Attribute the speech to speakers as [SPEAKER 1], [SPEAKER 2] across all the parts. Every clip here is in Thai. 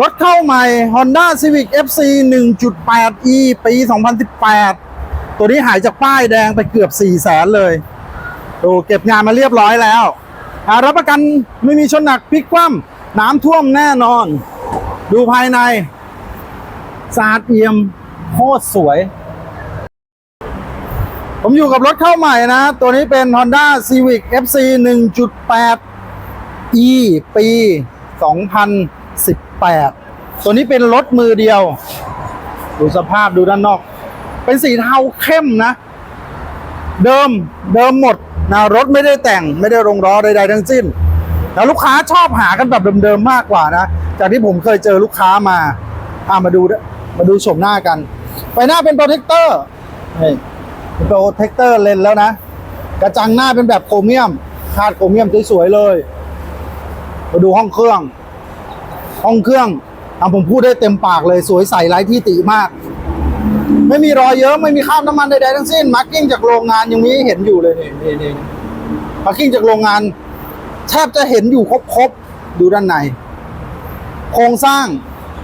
[SPEAKER 1] รถเข้าใหม่ Honda Civic FC 1.8e ปี 2018 ตัวนี้หายจากป้ายแดงไปเกือบ4แสนเลยดูเก็บงานมาเรียบร้อยแล้วอ่ารับประกันไม่มีชนหนักพลิกคว่ำน้ำท่วมแน่นอน ดูภายในสะอาดเอี่ยมโคตรสวย ผมอยู่กับรถเข้าใหม่นะ ตัวนี้เป็น Honda Civic FC 1.8 E ปี 2000 2018 ตัวนี้เป็นรถมือเดียว ดูสภาพดูด้านนอก เป็นสีเทาเข้มนะ เดิมเดิมหมดนะรถไม่ได้แต่งไม่ได้ลงล้อใดๆทั้งสิ้นแต่ลูกค้าชอบหากันแบบเดิมๆมากกว่านะ จากที่ผมเคยเจอลูกค้ามาอามาดูมาดูชมหน้ากันไฟหน้าเป็นโปรเทคเตอร์นี่เป็นโปรเทคเตอร์เลนแล้วนะ กระจังหน้าเป็นแบบโครเมียมคาดโครเมียมสวยๆเลย มาดูห้องเครื่อง ห้องเครื่องอะผมพูดได้เต็มปากเลยสวยใสไร้ที่ติมาก ไม่มีรอยเยอะไม่มีคราบน้ำมันใดๆทั้งสิ้นมาร์กิ้งจากโรงงานยังนี้เห็นอยู่เลยนี่นี่นี่มาร์กิ้งจากโรงงานแทบจะเห็นอยู่ครบๆดูด้านใน โครงสร้าง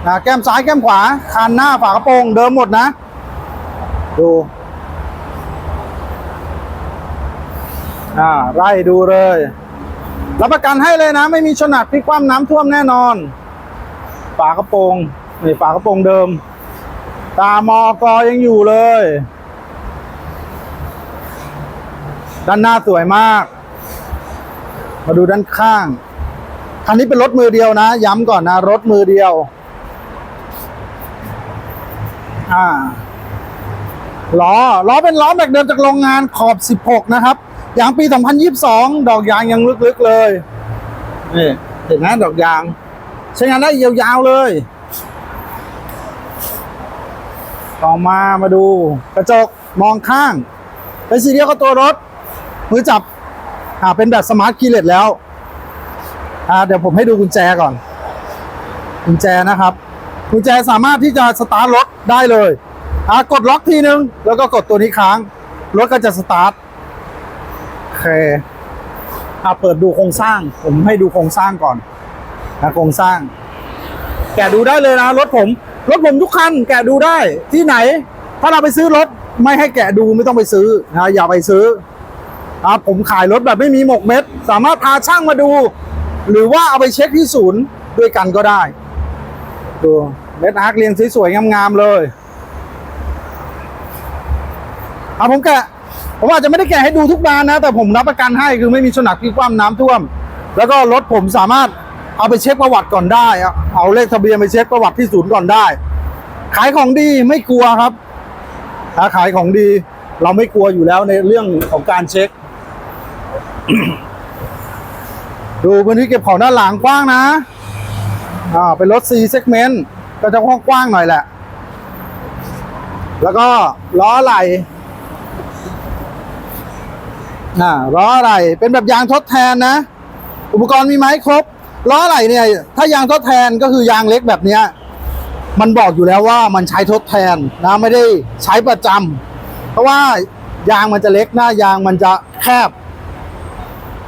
[SPEAKER 1] นะแก้มซ้ายแก้มขวา คานหน้าฝากระโปรงเดิมหมดนะ ดูอ่าไล่ดูเลย รับประกันให้เลยนะ ไม่มีชนหนักพลิกคว่ำน้ำท่วมแน่นอน ฝากระโปรงนี่ฝากระโปรงเดิม ตามอกอยังอยู่เลย ด้านหน้าสวยมาก มาดูด้านข้างคันนี้เป็นรถมือเดียวนะ ย้ำก่อนนะรถมือเดียว อ่าล้อล้อเป็นล้อแม็กเดิมจากโรงงานขอบ 16 นะครับอย่างปี 2022 ดอกยางยังลึกๆเลยนี่เห็นไหมดอกยาง ใช้งานได้ยาวๆเลย ต่อมามาดูกระจกมองข้าง เป็นสีเดียวกับตัวรถ มือจับอ่าเป็นแบบสมาร์ทคีย์เลสแล้วอ่าเดี๋ยวผมให้ดูกุญแจก่อน กุญแจนะครับ กุญแจสามารถที่จะสตาร์ทรถได้เลยอ่ากดล็อกทีนึง แล้วก็กดตัวนี้ค้าง รถก็จะสตาร์ทโอเคอ่าเปิดดูโครงสร้าง ผมให้ดูโครงสร้างก่อน นะโครงสร้าง แกะดูได้เลยนะรถผม รถผมทุกคัน แกะดูได้ที่ไหน ถ้าเราไปซื้อรถไม่ให้แกะดูไม่ต้องไปซื้อนะอย่าไปซื้ออ่าผมขายรถแบบไม่มีหมกเม็ด สามารถพาช่างมาดู หรือว่าเอาไปเช็คที่ศูนย์ด้วยกันก็ได้ดูเม็ดอาร์คเรียงสวยๆงามๆเลยเอะผมแกะผมอาจจะไม่ได้แกะให้ดูทุกบานนะ แต่ผมรับประกันให้คือไม่มีชนักพลิกคว่ำน้ำท่วม แล้วก็รถผมสามารถ เอาไปเช็คประวัติก่อนได้ เอาเลขทะเบียนไปเช็คประวัติที่ศูนย์ก่อนได้ ขายของดีไม่กลัวครับ ถ้าขายของดี เราไม่กลัวอยู่แล้วในเรื่องของการเช็ค ดูพื้นที่เก็บของด้านหลังกว้างนะ อ่า เป็นรถ C segment ก็จะกว้างๆหน่อยแหละ แล้วก็ล้อไหลอ่าล้ออะไรเป็นแบบยางทดแทนนะ อุปกรณ์มีไหมครบ ล้ออะไรเนี่ย ถ้ายางทดแทนก็คือยางเล็กแบบเนี้ยมันบอกอยู่แล้วว่ามันใช้ทดแทนนะไม่ได้ใช้ประจำเพราะว่ายางมันจะเล็กหน้ายางมันจะแคบ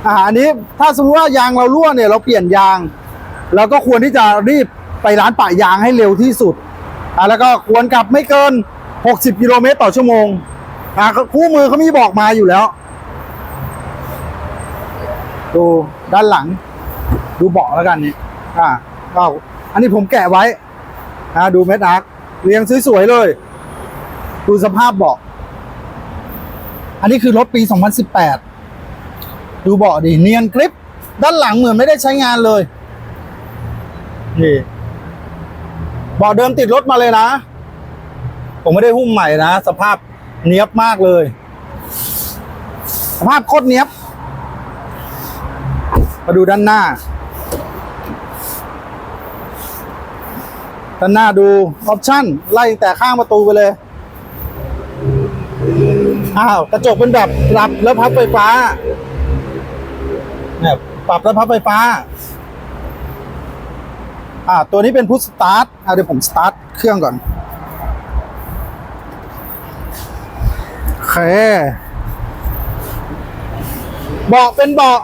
[SPEAKER 1] อ่าอันนี้ถ้าสมมติว่ายางเรารั่วเนี่ยเราเปลี่ยนยางเราก็ควรที่จะรีบไปร้านปะยางให้เร็วที่สุดอ่าแล้วก็ควรกลับไม่เกิน 60 กิโลเมตรต่อชั่วโมงอ่าคู่มือเขามีบอกมาอยู่แล้ว ดูด้านหลัง ดูเบาะแล้วกันนี่อ่าก็อันนี้ผมแกะไว้อ่าดูเม็ดอาร์คเรียงสวยๆเลย ดูสภาพเบาะ อันนี้คือรถปี 2018 ดูเบาะดิเนียนกริป ด้านหลังเหมือนไม่ได้ใช้งานเลยนี่เบาะเดิมติดรถมาเลยนะ ผมไม่ได้หุ้มใหม่นะ สภาพเนี้ยบมากเลย สภาพโคตรเนี้ยบ มาดูด้านหน้า ด้านหน้าดูออปชั่นไล่แต่ข้างประตูไปเลย อ้าว กระจกเป็นแบบปรับแล้วพับไฟฟ้าเนี่ยปรับแล้วพับไฟฟ้า อ่า ตัวนี้เป็นพุทสตาร์ทอ่าเดี๋ยวผมสตาร์ทเครื่องก่อนโอเคเบาะเป็นเบาะ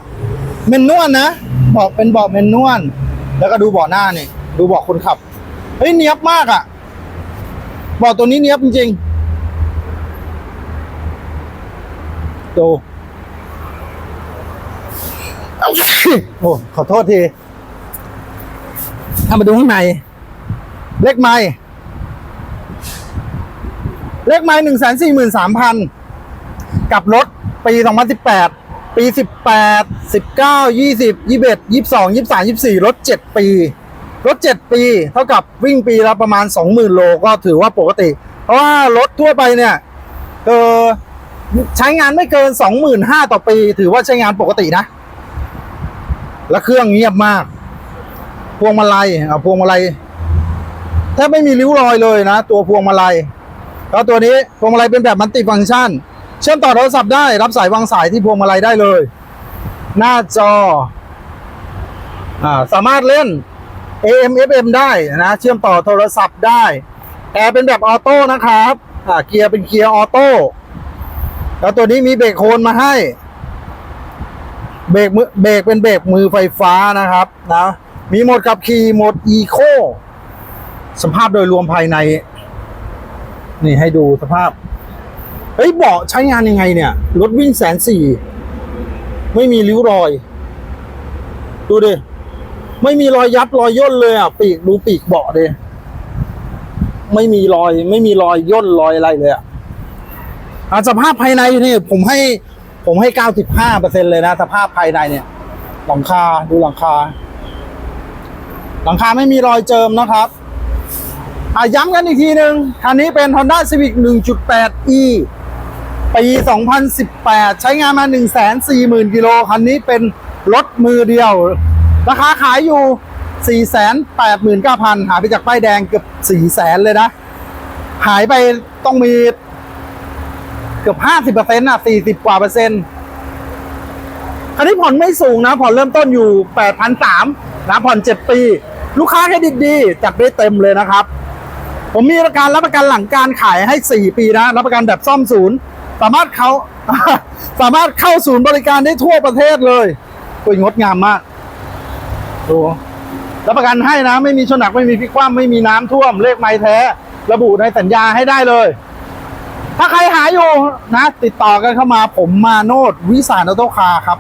[SPEAKER 1] เมนนวลนะเบาะเป็นเบาะเมนนวลแล้วก็ดูเบาะหน้านี่ดูเบอกคนขับเฮ้ยเนียบมากอะ่ะเบอกตัวนี้เนียบจริงๆดูโอ้ขอโทษทีถ้ามาดูข้างใน เลขไม้เลขไม้หนึ่งแสนสี่หมื่นสามพันกับรถปีสองพันสิบแปด ปีสิบแปดสิบเก้ายี่สิบยี่สิบเอ็ดยี่สิบสองยี่สิบสามยี่สิบสี่รถเจ็ดปี รถเจ็ดปี เท่ากับวิ่งปีละประมาณสองหมื่นโลก็ถือว่าปกติ เพราะว่ารถทั่วไปเนี่ยเออใช้งานไม่เกินสองหมื่นห้าต่อปี ถือว่าใช้งานปกตินะ และเครื่องเงียบมาก พวงมาลัยอะพวงมาลัยแทบไม่มีริ้วรอยเลยนะ ตัวพวงมาลัยแล้วตัวนี้พวงมาลัยเป็นแบบมัลติฟังก์ชัน เชื่อมต่อโทรศัพท์ได้รับสายวางสายที่พวงมาลัยได้เลย หน้าจออ่าสามารถเล่น AM FM ได้นะ เชื่อมต่อโทรศัพท์ได้แอร์เป็นแบบออโต้นะครับอ่าเกียร์เป็นเกียร์ออโต้แล้วตัวนี้มีเบรกโคนมาให้ เบรกมือเบรกเป็นเบรกมือไฟฟ้านะครับนะมีโหมดขับขี่โหมดอีโคสภาพโดยรวมภายใน นี่ให้ดูสภาพ เฮ้ยเบาะใช้งานยังไงเนี่ย รถวิ่งแสนสี่ไม่มีริ้วรอย ดูดิ ไม่มีรอยยับรอยย่นเลยอะ ปีกดูปีกเบาะดิไม่มีรอย ไม่มีรอยย่นรอยอะไรเลยอะอะสภาพภายในนี่ผมให้ ผมให้เก้าสิบห้าเปอร์เซ็นเลยนะสภาพภายในเนี่ย หลังคาดูหลังคา หลังคาไม่มีรอยเจิมนะครับอะย้ำกันอีกทีหนึ่งคันนี้เป็น Honda Civic 1.8e ปี 2018 ใช้งานมา 140,000 กิโล คันนี้เป็นรถมือเดียว ราคาขายอยู่ 489,000 หายไปจากป้ายแดงเกือบ 400,000 เลยนะ หายไปต้องมีเกือบ 50%อะ 40 กว่าเปอร์เซ็นต์ คันนี้ผ่อนไม่สูงนะ ผ่อนเริ่มต้นอยู่ 8,300นะผ่อน 7 ปี ลูกค้าเครดิตดีจัดได้เต็มเลยนะครับผมมีประกันรับประกันหลังการขายให้ 4 ปีนะ รับประกันแบบซ่อมศูนย์ สามารถเขาสามารถเข้าศูนย์บริการได้ทั่วประเทศเลยสวยงดงามมากดูรับประกันให้นะ ไม่มีชนหนักไม่มีพิกคว่ำไม่มีน้ำท่วมเลขไม้แท้ ระบุในสัญญาให้ได้เลย ถ้าใครหาอยู่นะ ติดต่อกันเข้ามาผมมาโนดวิสานอโตคาครับ